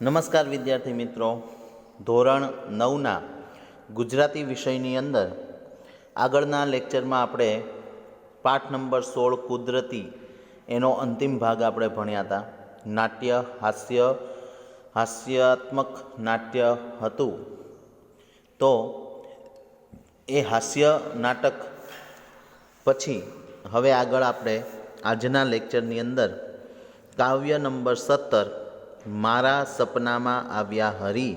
નમસ્કાર વિદ્યાર્થી મિત્રો. ધોરણ નવના ગુજરાતી વિષયની અંદર આગળના લેક્ચરમાં આપણે પાઠ નંબર સોળ કુદરતી એનો અંતિમ ભાગ આપણે ભણ્યા હતા. નાટ્ય, હાસ્ય, હાસ્યાત્મક નાટ્ય હતું. તો એ હાસ્ય નાટક પછી હવે આગળ આપણે આજના લેક્ચરની અંદર કાવ્ય નંબર સત્તર મારા સપનામાં આવ્યા હરી.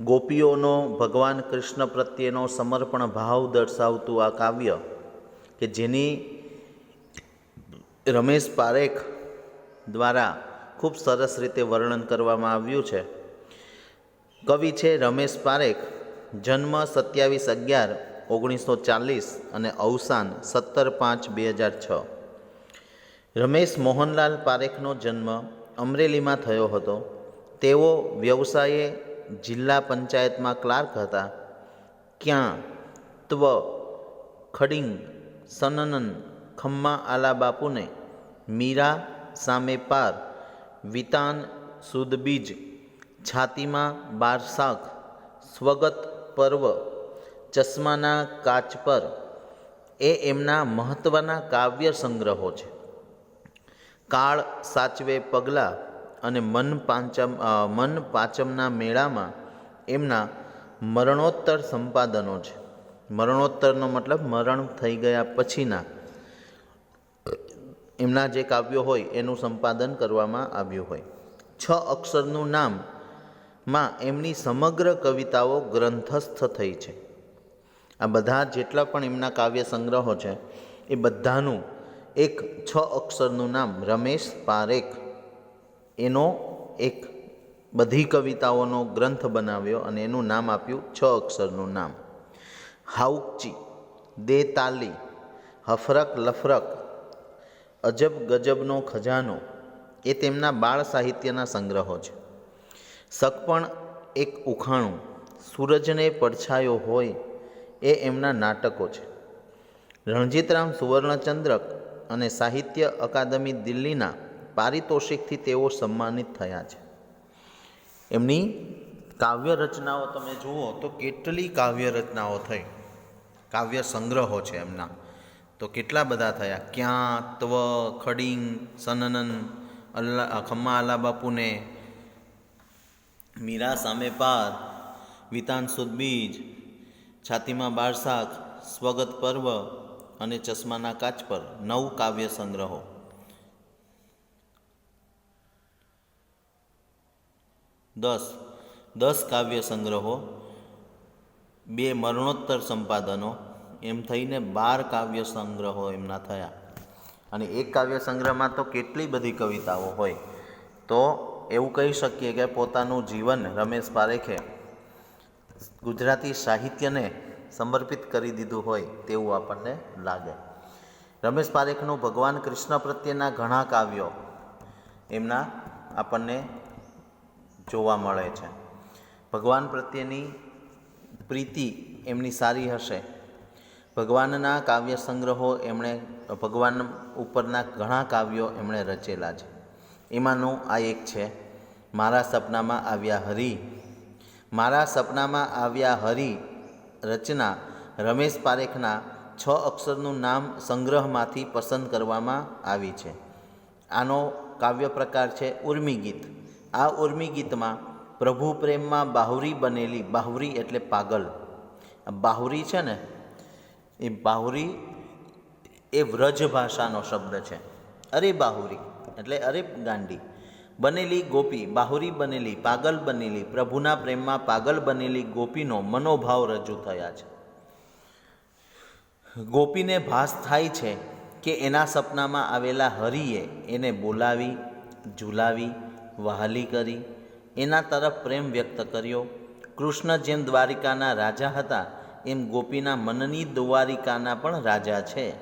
ગોપીઓનો ભગવાન કૃષ્ણ પ્રત્યેનો સમર્પણ ભાવ દર્શાવતું આ કાવ્ય કે જેની રમેશ પારેખ દ્વારા ખૂબ સરસ રીતે વર્ણન કરવામાં આવ્યું છે. કવિ છે રમેશ પારેખ, જન્મ સત્યાવીસ અગિયાર ઓગણીસો ચાલીસ અને અવસાન સત્તર પાંચ બે હજાર છ. રમેશ મોહનલાલ પારેખનો જન્મ અમરેલીમાં થયો હતો. તેઓ વ્યવસાયે જિલ્લા પંચાયતમાં ક્લાર્ક હતા. ક્યાં ત્વ, ખડિંગ, સનનન, ખમ્મા આલા બાપુને મીરા સામે પાર, વિતાન સુદબીજ, છાતીમાં બારસાખ, સ્વગત પર્વ, ચશ્માના કાચ પર. એ એમના મહત્ત્વના કાવ્ય સંગ્રહો છે. કાળ સાચવે પગલાં અને મન પાંચમ મન પાંચમના મેળામાં એમના મરણોત્તર સંપાદનો છે. મરણોત્તરનો મતલબ મરણ થઈ ગયા પછીના. એમના જે કાવ્યો હોય એનું સંપાદન કરવામાં આવ્યું હોય. છ અક્ષરનું નામમાં એમની સમગ્ર કવિતાઓ ગ્રંથસ્થ થઈ છે. આ બધા જેટલા પણ એમના કાવ્ય સંગ્રહો છે, એ બધાનું એક છ અક્ષરનું નામ રમેશ પારેખ. એનો એક બધી કવિતાઓનો ગ્રંથ બનાવ્યો અને એનું નામ આપ્યું છ અક્ષરનું નામ. હાઉકચી દે તાલી હફરક લફરક, અજબ ગજબનો ખજાનો એ તેમના બાળ સાહિત્યના સંગ્રહો છે. સકપણ એક ઉખાણું, સૂરજને પડછાયો હોય એ એમના નાટકો છે. રણજીતરામ સુવર્ણચંદ્રક અને સાહિત્ય અકાદમી દિલ્હીના પારિતોષિકથી તેઓ સન્માનિત થયા છે. એમની કાવ્ય રચનાઓ તમે જુઓ તો કેટલી કાવ્ય રચનાઓ થઈ. કાવ્ય સંગ્રહો છે એમના. તો કેટલા બધા થયા? ક્યાં ત્વ, ખડીંગ, સનનન, અલ્લા, ખમ્મા આલા બાપુને મીરા સામે પાર, વિતાન સુદબીજ, છાતીમાં બારસાખ સ્વગત પર્વ અને ચશ્માના કાચ પર નવ કાવ્ય સંગ્રહો. દસ. દસ કાવ્ય સંગ્રહો, બે મરણોત્તર સંપાદનો, એમ થઈને બાર કાવ્ય સંગ્રહો એમના થયા. અને એક કાવ્ય સંગ્રહમાં તો કેટલી બધી કવિતાઓ હોય. તો એવું કહી શકીએ કે પોતાનું જીવન રમેશ પારેખે ગુજરાતી સાહિત્યને સમર્પિત કરી દીધું હોય તેવું આપણને લાગે. રમેશ પારેખનું ભગવાન કૃષ્ણ પ્રત્યેના ઘણા કાવ્યો એમના આપણને જોવા મળે છે. ભગવાન પ્રત્યેની પ્રીતિ એમની સારી હશે. ભગવાનના કાવ્ય સંગ્રહો એમણે, ભગવાન ઉપરના ઘણા કાવ્યો એમણે રચેલા છે. એમાંનું આ એક છે, મારા સપનામાં આવ્યા હરી, મારા સપનામાં આવ્યા હરી રચના રમેશ પારેખના છ અક્ષરનું નામ સંગ્રહમાંથી પસંદ કરવામાં આવી છે. આનો કાવ્ય પ્રકાર છે ઉર્મી ગીત. આ ઉર્મી ગીતમાં પ્રભુ પ્રેમમાં બાહુરી બનેલી, બાહુરી એટલે પાગલ. બાહુરી છે ને, એ બાહુરી એ વ્રજ ભાષાનો શબ્દ છે. અરે બાહુરી, એટલે અરે ગાંડી. બનેલી ગોપી બાહુરી બનેલી, પાગલ બનેલી, પ્રભુના પ્રેમમાં પાગલ બનેલી ગોપીનો મનોભાવ રજૂ થયા છે. ગોપીને ભાસ થાય છે કે એના સપનામાં આવેલા હરિએ એને બોલાવી, ઝૂલાવી, વહાલી કરી, એના તરફ પ્રેમ વ્યક્ત કર્યો. કૃષ્ણ જેમ દ્વારિકાના રાજા હતા, એમ ગોપીના મનની દ્વારિકાના પણ રાજા છે.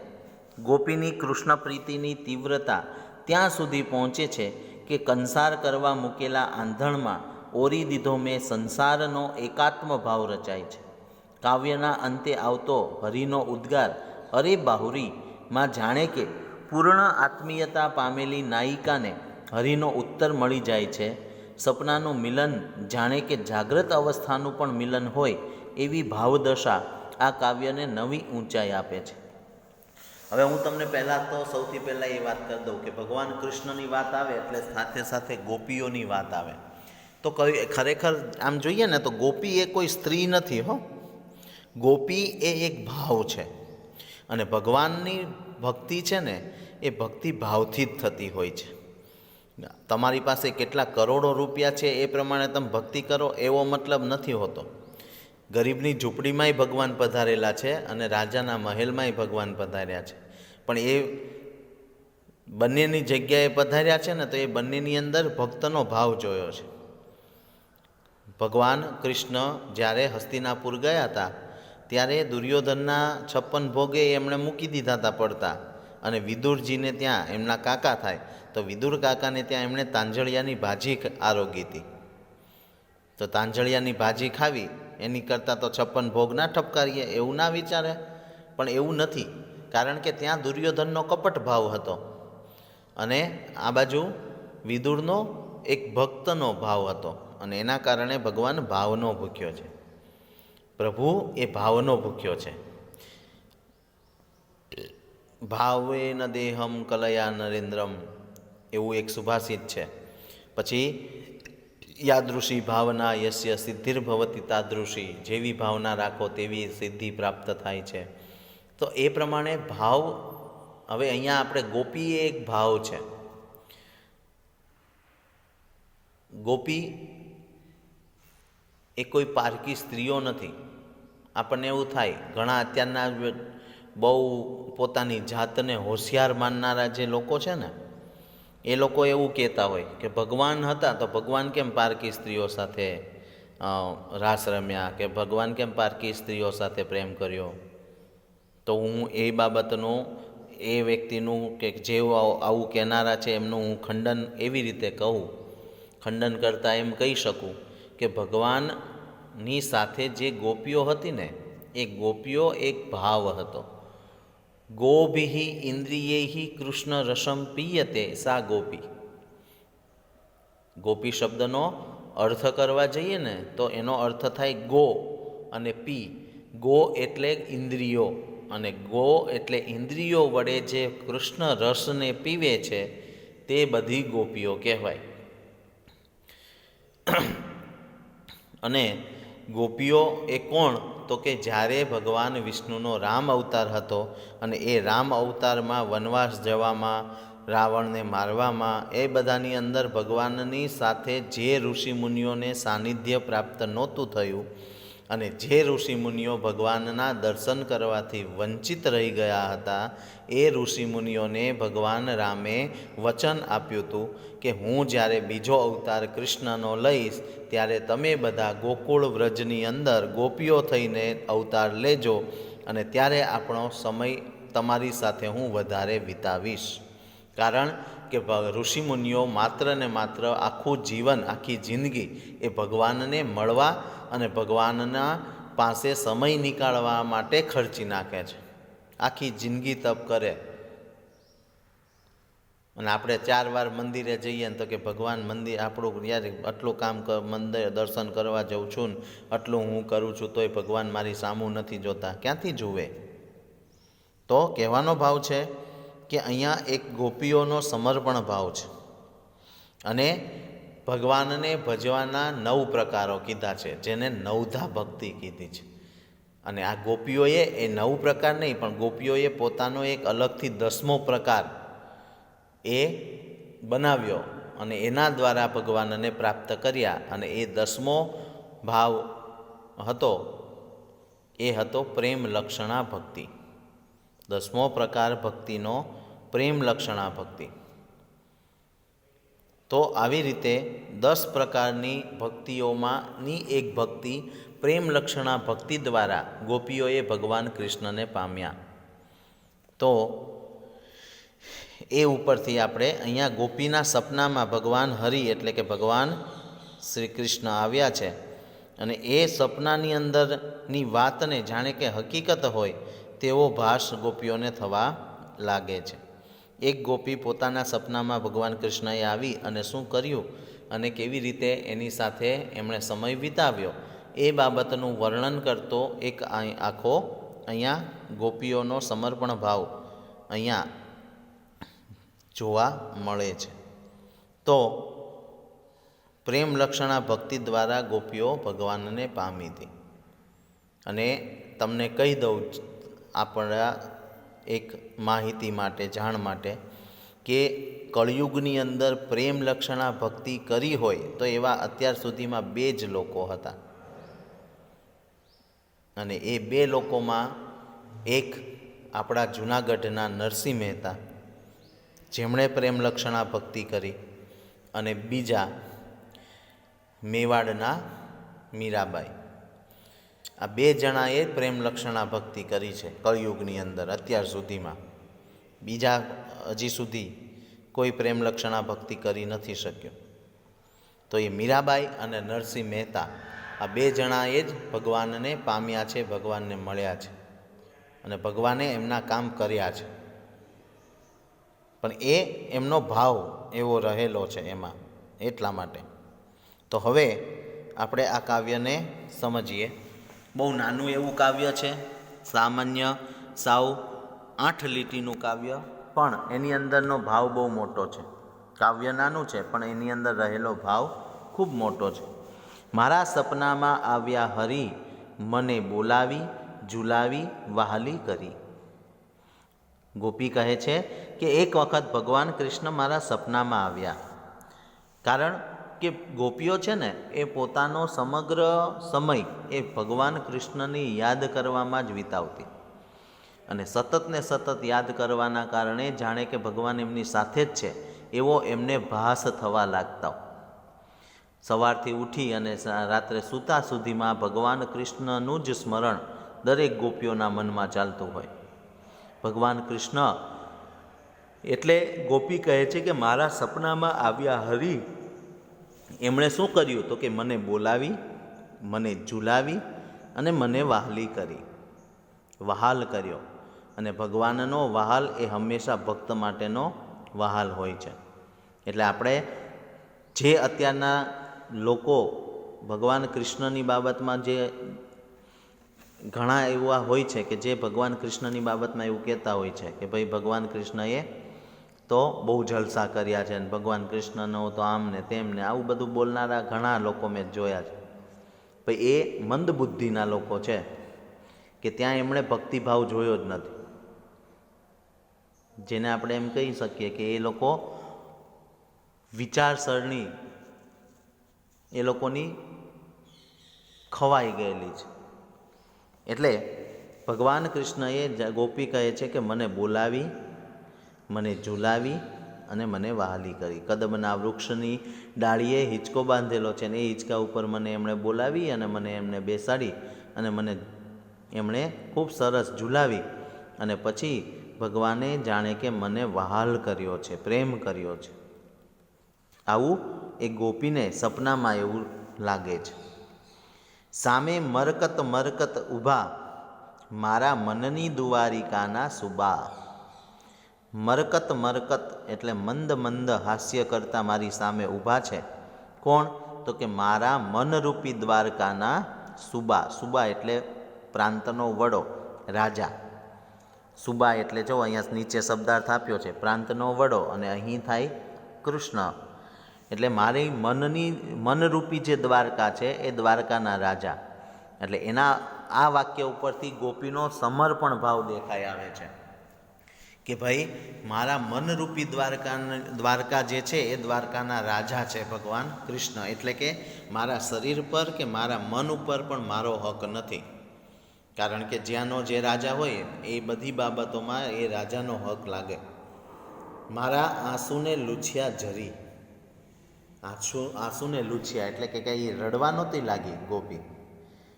ગોપીની કૃષ્ણ પ્રીતિની તીવ્રતા ત્યાં સુધી પહોંચે છે કે કંસાર કરવા મૂકેલા આંધણમાં ઓરી દીધો મેં સંસારનો એકાત્મ ભાવ રચાય છે. કાવ્યના અંતે આવતો હરિનો ઉદ્ગાર, અરે બાહુરીમાં જાણે કે પૂર્ણ આત્મીયતા પામેલી નાયિકાને હરિનો ઉત્તર મળી જાય છે. સપનાનું મિલન જાણે કે જાગ્રત અવસ્થાનું પણ મિલન હોય એવી ભાવદશા આ કાવ્યને નવી ઊંચાઈ આપે છે. હવે હું તમને પહેલાં તો સૌથી પહેલાં એ વાત કરી દઉં કે ભગવાન કૃષ્ણની વાત આવે એટલે સાથે સાથે ગોપીઓની વાત આવે. તો કઈ ખરેખર આમ જોઈએ ને તો ગોપી એ કોઈ સ્ત્રી નથી હો. ગોપી એ એક ભાવ છે. અને ભગવાનની ભક્તિ છે ને એ ભક્તિ ભાવથી જ થતી હોય છે. તમારી પાસે કેટલા કરોડો રૂપિયા છે એ પ્રમાણે તમે ભક્તિ કરો એવો મતલબ નથી હોતો. ગરીબની ઝૂંપડીમાંય ભગવાન પધારેલા છે અને રાજાના મહેલમાંય ભગવાન પધાર્યા છે. પણ એ બંનેની જગ્યાએ પધાર્યા છે ને તો એ બંનેની અંદર ભક્તનો ભાવ જોયો છે. ભગવાન કૃષ્ણ જ્યારે હસ્તિનાપુર ગયા હતા, ત્યારે દુર્યોધનના છપ્પન ભોગે એમણે મૂકી દીધા હતા પડતા અને વિદુરજીને ત્યાં એમના કાકા થાય તો વિદુર કાકાને ત્યાં એમણે તાંજળિયાની ભાજી આરોગી હતી. તો તાંજળિયાની ભાજી ખાવી એની કરતાં તો છપ્પન ભોગ ના ઠપકારીએ, એવું ના વિચારે. પણ એવું નથી, કારણ કે ત્યાં દુર્યોધનનો કપટ ભાવ હતો. અને આ બાજુ વિદુરનો એક ભક્તનો ભાવ હતો અને એના કારણે ભગવાન ભાવનો ભૂખ્યો છે. પ્રભુ એ ભાવનો ભૂખ્યો છે. ભાવેન દેહમ કલયા નરેન્દ્રમ, એવું એક સુભાષિત છે. પછી યાદૃશી ભાવના યશ્ય સિદ્ધિર્ભવતી તાદૃશી. જેવી ભાવના રાખો તેવી સિદ્ધિ પ્રાપ્ત થાય છે. તો એ પ્રમાણે ભાવ, હવે અહીંયા આપણે ગોપી એ એક ભાવ છે. ગોપી એ કોઈ પારકી સ્ત્રીઓ નથી. આપણને એવું થાય, ઘણા અત્યારના બહુ પોતાની જાતને હોશિયાર માનનારા જે લોકો છે ને એ લોકો એવું કહેતા હોય કે ભગવાન હતા તો ભગવાન કેમ પારકી સ્ત્રીઓ સાથે રાસ રમ્યા કે ભગવાન કેમ પારકી સ્ત્રીઓ સાથે પ્રેમ કર્યો? તો હું એ બાબતનું, એ વ્યક્તિનું કે જેઓ આવું કહેનારા છે એમનું હું ખંડન એવી રીતે કહું, ખંડન કરતાં એમ કહી શકું કે ભગવાનની સાથે જે ગોપીઓ હતી ને, એ ગોપીઓ એક ભાવ હતો. ગોભિ ઇન્દ્રિયેહી કૃષ્ણ રસમ પીયતે સા ગોપી ગોપી શબ્દનો અર્થ કરવા જઈએ ને, તો એનો અર્થ થાય ગો અને પી. ગો એટલે ઇન્દ્રિયો અને ગો એટલે ઇન્દ્રિયો વડે જે કૃષ્ણ રસને પીવે છે, તે બધી ગોપીઓ કહેવાય. અને ગોપીઓ એ કોણ? તો કે જ્યારે ભગવાન વિષ્ણુનો રામ અવતાર હતો અને એ રામ અવતારમાં વનવાસ જવામાં, રાવણને મારવામાં, એ બધાની અંદર ભગવાનની સાથે જે ઋષિમુનિઓને સાનિધ્ય પ્રાપ્ત નહોતું થયું અને જે ઋષિમુનિઓ ભગવાનના દર્શન કરવાથી વંચિત રહી ગયા હતા, એ ઋષિમુનિઓને ભગવાન રામે વચન આપ્યું હતું કે હું જ્યારે બીજો અવતાર કૃષ્ણનો લઈશ, ત્યારે તમે બધા ગોકુળ વ્રજની અંદર ગોપીઓ થઈને અવતાર લેજો અને ત્યારે આપણો સમય તમારી સાથે હું વધારે વિતાવીશ. કારણ કે ઋષિમુનિઓ માત્ર ને માત્ર આખું જીવન, આખી જિંદગી એ ભગવાનને મળવા અને ભગવાનના પાસે સમય નીકાળવા માટે ખર્ચી નાખે છે. આખી જિંદગી તપ કરે. અને આપણે ચાર વાર મંદિરે જઈએ ને તો કે ભગવાન મંદિર આપણું યાર આટલું કામ મંદિર દર્શન કરવા જાઉં છું ને આટલું હું કરું છું તોય ભગવાન મારી સામું નથી જોતા. ક્યાંથી જુએ? તો કહેવાનો ભાવ છે કે અહીંયા એક ગોપીઓનો સમર્પણ ભાવ છે. અને ભગવાનને ભજવાના નવ પ્રકારો કીધા છે, જેને નવધા ભક્તિ કીધી છે. અને આ ગોપીઓએ એ નવ પ્રકાર નહીં, પણ ગોપીઓએ પોતાનો એક અલગથી દસમો પ્રકાર એ બનાવ્યો અને એના દ્વારા ભગવાનને પ્રાપ્ત કર્યા અને એ દસમો ભાવ હતો, એ હતો પ્રેમ લક્ષણા ભક્તિ. દસમો પ્રકાર ભક્તિનો પ્રેમ લક્ષણા ભક્તિ. તો આવી રીતે દસ પ્રકારની ભક્તિઓમાંની એક ભક્તિ પ્રેમ લક્ષણા ભક્તિ દ્વારા ગોપીઓએ ભગવાન કૃષ્ણને પામ્યા. તો એ ઉપરથી આપણે અહીંયા ગોપીના સપનામાં ભગવાન હરિ એટલે કે ભગવાન શ્રી કૃષ્ણ આવ્યા છે. અને એ સપનાની અંદરની વાતને જાણે કે હકીકત હોય તેવો ભાષ ગોપીઓને થવા લાગે છે. એક ગોપી પોતાના સપનામાં ભગવાન કૃષ્ણએ આવી અને શું કર્યું અને કેવી રીતે એની સાથે એમણે સમય વિતાવ્યો એ બાબતનું વર્ણન કરતો એક આખો અહીંયા ગોપીઓનો સમર્પણ ભાવ અહીંયા જોવા મળે છે. તો પ્રેમલક્ષણા ભક્તિ દ્વારા ગોપીઓ ભગવાનને પામી હતી. અને તમને કહી દઉં આપણા એક માહિતી માટે, જાણ માટે કે કળિયુગની અંદર પ્રેમ લક્ષણા ભક્તિ કરી હોય તો એવા અત્યાર સુધીમાં બે જ લોકો હતા. અને એ બે લોકોમાં એક આપણા જૂનાગઢના નરસિંહ મહેતા, જેમણે પ્રેમ લક્ષણા ભક્તિ કરી અને બીજા મેવાડના મીરાબાઈ. આ બે જણાએ પ્રેમ લક્ષણા ભક્તિ કરી છે કળયુગની અંદર, અત્યાર સુધીમાં. બીજા હજી સુધી કોઈ પ્રેમ લક્ષણા ભક્તિ કરી નથી શક્યો. તો એ મીરાબાઈ અને નરસિંહ મહેતા આ બે જણાએ જ ભગવાનને પામ્યા છે, ભગવાનને મળ્યા છે અને ભગવાને એમના કામ કર્યા છે. પણ એ એમનો ભાવ એવો રહેલો છે એમાં, એટલા માટે. તો હવે આપણે આ કાવ્યને સમજીએ. બહુ નાનું એવું કાવ્ય છે. સામાન્ય સાવ આઠ લીટીનું કાવ્ય, પણ એની અંદરનો ભાવ બહુ મોટો છે. કાવ્ય નાનું છે, પણ એની અંદર રહેલો ભાવ ખૂબ મોટો છે. મારા સપનામાં આવ્યા હરી, મને બોલાવી, ઝુલાવી, વહાલી કરી. ગોપી કહે છે કે એક વખત ભગવાન કૃષ્ણ મારા સપનામાં આવ્યા. કારણ કે ગોપીઓ છે ને, એ પોતાનો સમગ્ર સમય એ ભગવાન કૃષ્ણની યાદ કરવામાં જ વિતાવતી. અને સતત ને સતત યાદ કરવાના કારણે જાણે કે ભગવાન એમની સાથે જ છે, એવો એમને ભાસ થવા લાગતા. સવારથી ઉઠી અને રાત્રે સૂતા સુધીમાં ભગવાન કૃષ્ણનું જ સ્મરણ દરેક ગોપીઓના મનમાં ચાલતું હોય. ભગવાન કૃષ્ણ એટલે ગોપી કહે છે કે, મારા સપનામાં આવ્યા હરી એમણે શું કર્યું તો કે મને બોલાવી, મને ઝુલાવી અને મને વહાલી કરી. વહાલ કર્યો અને ભગવાનનો વહાલ એ હંમેશા ભક્ત માટેનો વહાલ હોય છે. એટલે આપણે જે અત્યારના લોકો ભગવાન કૃષ્ણની બાબતમાં જે ઘણા એવા હોય છે કે જે ભગવાન કૃષ્ણની બાબતમાં એવું કહેતા હોય છે કે ભાઈ ભગવાન કૃષ્ણએ તો બહુ જલસા કર્યા છે અને ભગવાન કૃષ્ણનો તો આમ ને તેમ આવું બધું બોલનારા ઘણા લોકો મેં જોયા છે. ભાઈ, એ મંદ બુદ્ધિના લોકો છે કે ત્યાં એમણે ભક્તિભાવ જોયો જ નથી. જેને આપણે એમ કહી શકીએ કે એ લોકો વિચારસરણી, એ લોકોની ખવાઈ ગયેલી છે. એટલે ભગવાન કૃષ્ણએ ગોપી કહે છે કે, મને બોલાવી મને ઝુલાવી અને મને વહાલી કરી. કદમના વૃક્ષની ડાળીએ હિંચકો બાંધેલો છે ને એ હિંચકા ઉપર મને એમણે બોલાવી અને મને એમને બેસાડી અને મને એમણે ખૂબ સરસ ઝુલાવી અને પછી ભગવાને જાણે કે મને વહાલ કર્યો છે, પ્રેમ કર્યો છે. આવું એ ગોપીને સપનામાં એવું લાગે છે. સામે મરકત મરકત ઊભા, મારા મનની દુવારિકાના સુબા. મરકત મરકત એટલે મંદ મંદ હાસ્ય કરતા મારી સામે ઊભા છે. કોણ? તો કે મારા મનરૂપી દ્વારકાના સુબા. સુબા એટલે પ્રાંતનો વડો, રાજા. સુબા એટલે જો અહીંયા નીચે શબ્દાર્થ આપ્યો છે, પ્રાંતનો વડો અને અહીં થાય કૃષ્ણ. એટલે મારી મનની, મનરૂપી જે દ્વારકા છે એ દ્વારકાના રાજા. એટલે એના, આ વાક્ય ઉપરથી ગોપીનો સમર્પણ ભાવ દેખાઈ આવે છે. કે ભાઈ, મારા મનરૂપી દ્વારકા દ્વારકા જે છે, એ દ્વારકાના રાજા છે ભગવાન કૃષ્ણ. એટલે કે મારા શરીર પર કે મારા મન ઉપર પણ મારો હક નથી. કારણ કે જ્યાંનો જે રાજા હોય, એ બધી બાબતોમાં એ રાજાનો હક લાગે. મારા આંસુને લૂછ્યા જરી. આંસુ, આંસુને લૂછ્યા, એટલે કે કંઈ રડવા નહોતી લાગી ગોપી.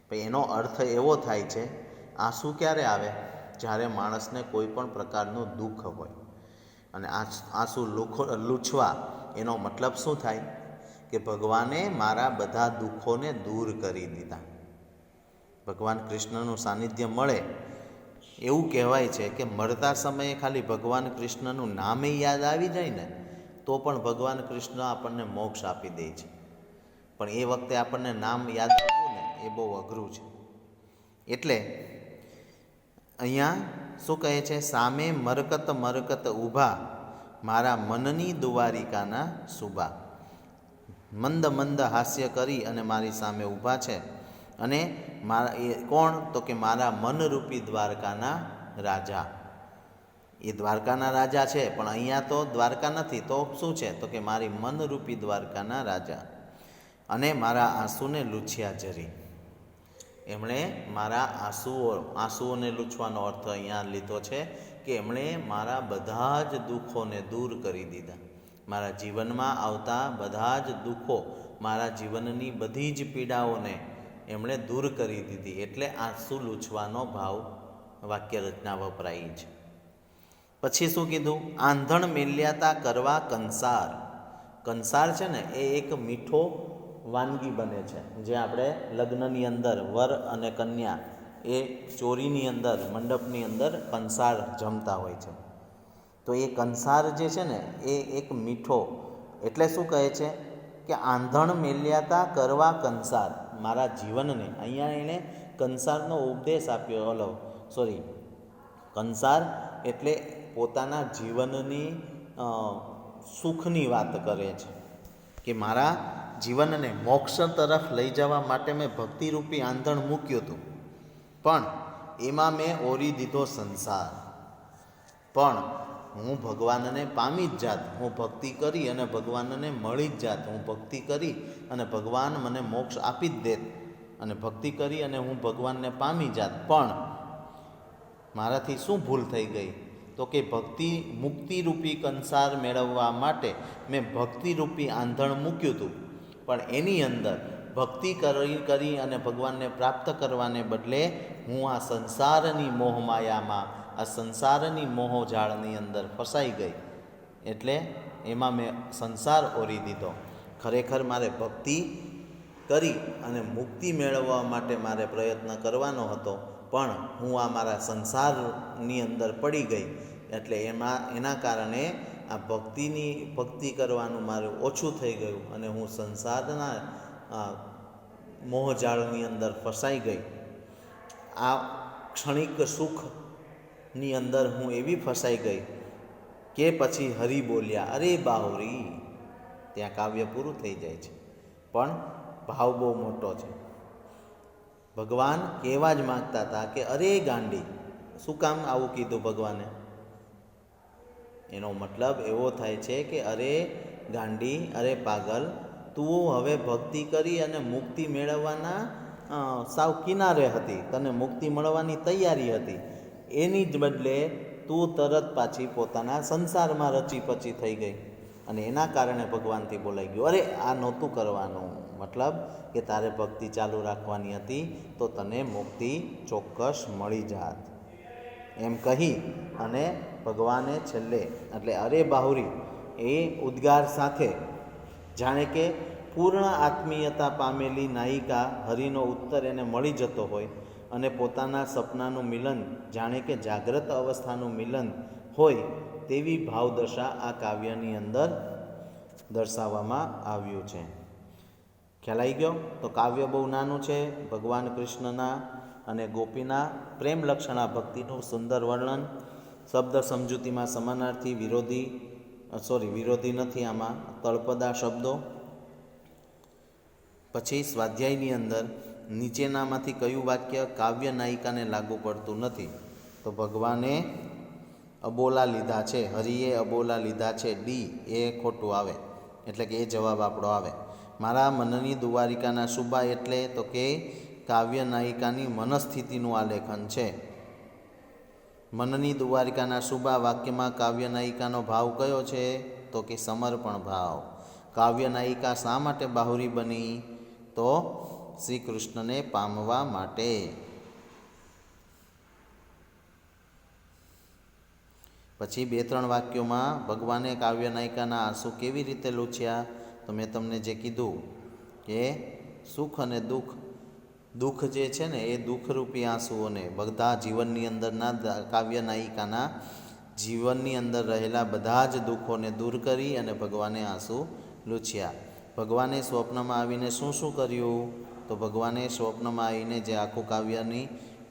પછી એનો અર્થ એવો થાય છે, આંસુ ક્યારે આવે? જ્યારે માણસને કોઈ પણ પ્રકારનું દુઃખ હોય અને આંસ- લુખો, લૂછવા, એનો મતલબ શું થાય? કે ભગવાને મારા બધા દુઃખોને દૂર કરી દીધા. ભગવાન કૃષ્ણનું સાનિધ્ય મળે. એવું કહેવાય છે કે મળતા સમયે ખાલી ભગવાન કૃષ્ણનું નામે યાદ આવી જાય ને તો તો પણ ભગવાન કૃષ્ણ આપણને મોક્ષ આપી દે છે. પણ એ વખતે આપણને નામ યાદ આવવું ને, એ બહુ અઘરું છે. એટલે અહીંયા શું કહે છે? સામે મરકત મરકત ઊભા, મારા મનની દુવારિકાના સુબા. મંદ મંદ હાસ્ય કરી અને મારી સામે ઊભા છે. અને મારા એ કોણ? તો કે મારા મનરૂપી દ્વારકાના રાજા. એ દ્વારકાના રાજા છે, પણ અહીંયા તો દ્વારકા નથી. તો શું છે? તો કે મારી મનરૂપી દ્વારકાના રાજા. અને મારા આંસુને લૂછ્યા જરી એમણે મારા આંસુઓ, આંસુઓને લૂછવાનો અર્થ અહીંયા લીધો છે કે એમણે મારા બધા જ દુઃખોને દૂર કરી દીધા. મારા જીવનમાં આવતા બધા જ દુઃખો મારા જીવનની બધી જ પીડાઓને એમણે દૂર કરી દીધી એટલે આંસુ લૂછવાનો ભાવ વાક્ય રચના વપરાઈ છે. પછી શું કીધું? આંધણ મેલ્યાતા કરવા કંસાર. કંસાર છે ને, એ એક મીઠો વાનગી બને છે. જે આપણે લગ્નની અંદર વર અને કન્યા એ ચોરીની અંદર, મંડપની અંદર કંસાર જમતા હોય છે. તો એ કંસાર જે છે ને, એ એક મીઠો, એટલે શું કહે છે? કે આંધણ મેલ્યાતા કરવા કંસાર. મારા જીવનને, અહીંયા એણે કંસારનો ઉપદેશ આપ્યો. હલો સોરી કંસાર એટલે પોતાના જીવનની સુખની વાત કરે છે. કે મારા જીવનને મોક્ષ તરફ લઈ જવા માટે મેં ભક્તિરૂપી આંધણ મૂક્યું હતું. પણ એમાં મેં ઓરી દીધો સંસાર. પણ હું ભગવાનને પામી જ જાત. હું ભક્તિ કરી અને ભગવાનને મળી જ જાત. હું ભક્તિ કરી અને ભગવાન મને મોક્ષ આપી જ દેત. અને ભક્તિ કરી અને હું ભગવાનને પામી જાત. પણ મારાથી શું ભૂલ થઈ ગઈ? તો કે ભક્તિ મુક્તિરૂપી કંસાર મેળવવા માટે મેં ભક્તિરૂપી આંધણ મૂક્યું હતું. પણ એની અંદર ભક્તિ કરી કરી અને ભગવાનને પ્રાપ્ત કરવાને બદલે હું આ સંસારની મોહમાયામાં, આ સંસારની મોહજાળની અંદર ફસાઈ ગઈ. એટલે એમાં મેં સંસાર ઓરી દીધો. ખરેખર મારે ભક્તિ કરી અને મુક્તિ મેળવવા માટે મારે પ્રયત્ન કરવાનો હતો, પણ હું આ મારા સંસારની અંદર પડી ગઈ. એટલે એમાં, એના કારણે આ ભક્તિની, ભક્તિ કરવાનું મારું ઓછું થઈ ગયું અને હું સંસારના મોહજાળની અંદર ફસાઈ ગઈ. આ ક્ષણિક સુખની અંદર હું એવી ફસાઈ ગઈ કે પછી હરી બોલ્યા, અરે બાવરી ત્યાં કાવ્ય પૂરું થઈ જાય છે. પણ ભાવ બહુ મોટો છે. ભગવાન કહેવા જ માગતા હતા કે, અરે ગાંડી, શું કામ આવું કીધું ભગવાને? એનો મતલબ એવો થાય છે કે અરે ગાંડી, અરે પાગલ, તું હવે ભક્તિ કરી અને મુક્તિ મેળવવાના સાવ કિનારે હતી, તને મુક્તિ મળવાની તૈયારી હતી. એની જ બદલે તું તરત પાછી પોતાના સંસારમાં રચી પચી થઈ ગઈ અને એના કારણે ભગવાનથી બોલાઈ ગયું. અરે, આ નહોતું કરવાનું. મતલબ કે તારે ભક્તિ ચાલુ રાખવાની હતી તો તને મુક્તિ ચોક્કસ મળી જાત. એમ કહી અને ભગવાને છેલ્લે, એટલે અરે બાહુરી, એ ઉદ્ગાર સાથે જાણે કે પૂર્ણ આત્મીયતા પામેલી નાયિકા હરિનો ઉત્તર એને મળી જતો હોય અને પોતાના સપનાનું મિલન જાણે કે જાગ્રત અવસ્થાનું મિલન હોય તેવી ભાવદશા આ કાવ્યની અંદર દર્શાવવામાં આવ્યું છે. ખ્યાલ આવી ગયો? તો કાવ્ય બહુ નાનું છે. ભગવાન કૃષ્ણના અને ગોપીના પ્રેમ લક્ષણા ભક્તિનું સુંદર વર્ણન શબ્દ સમજૂતીમાં સમાનાર્થી વિરોધી સોરી વિરોધી નથી, આમાં તળપદા શબ્દો. પછી સ્વાધ્યાયની અંદર નીચેનામાંથી કયું વાક્ય કાવ્ય નાયિકાને લાગુ પડતું નથી? તો ભગવાને અબોલા લીધા છે, હરિએ અબોલા લીધા છે, ડી, એ ખોટું આવે, એટલે કે એ જવાબ આપણો આવે. મારા મનની દુવારિકાના શુભા એટલે તો કે કાવ્ય નાયિકાની મનસ્થિતિનું આલેખન છે. મનની દ્વારિકાના શુભા વાક્યમાં કાવ્ય નાયિકાનો ભાવ કયો છે? તો કે સમર્પણ ભાવ. કાવ્ય નાયિકા શા માટે બાહુરી બની? તો શ્રી કૃષ્ણને પામવા માટે. પછી બે ત્રણ વાક્યોમાં ભગવાને કાવ્ય નાયિકાના આંસુ કેવી રીતે લૂછ્યા? તો મેં તમને જે કીધું કે સુખ અને દુઃખ દુઃખ જે છે ને, એ દુઃખરૂપી આંસુઓને બધા જીવનની અંદરના કાવ્ય નાયિકાના જીવનની અંદર રહેલા બધા જ દુઃખોને દૂર કરી અને ભગવાને આંસુ લૂછ્યા. ભગવાને સ્વપ્નમાં આવીને શું શું કર્યું? તો ભગવાને સ્વપ્નમાં આવીને જે આખું કાવ્યની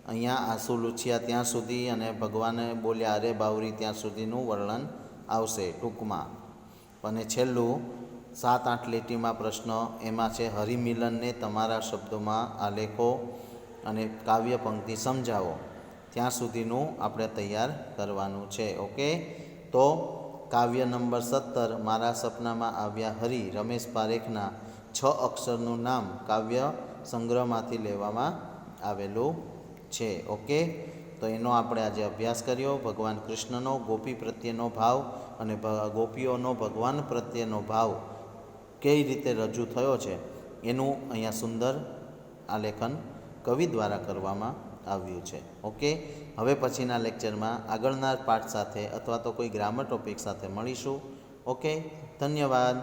અહીંયા આંસુ લૂછ્યા ત્યાં સુધી અને ભગવાને બોલ્યા, અરે બાવરી ત્યાં સુધીનું વર્ણન આવશે ટૂંકમાં. અને છેલ્લું સાત આઠ લીટીમાં પ્રશ્ન, એમાં છે હરિમિલનને તમારા શબ્દોમાં આલેખો અને કાવ્ય પંક્તિ સમજાવો. ત્યાં સુધીનું આપણે તૈયાર કરવાનું છે. ઓકે? તો કાવ્ય નંબર સત્તર, મારા સપનામાં આવ્યા હરિ, રમેશ પારેખના છ અક્ષરનું નામ કાવ્ય સંગ્રહમાંથી લેવામાં આવેલું છે. ઓકે? તો એનો આપણે આજે અભ્યાસ કર્યો. ભગવાન કૃષ્ણનો ગોપી પ્રત્યેનો ભાવ અને ગોપીઓનો ભગવાન પ્રત્યેનો ભાવ કઈ રીતે રજૂ થયો છે એનું અહીંયા સુંદર આલેખન કવિ દ્વારા કરવામાં આવ્યું છે. ઓકે હવે પછીના લેક્ચરમાં આગળના પાઠ સાથે અથવા તો કોઈ ગ્રામર ટોપિક સાથે મળીશું. ઓકે ધન્યવાદ.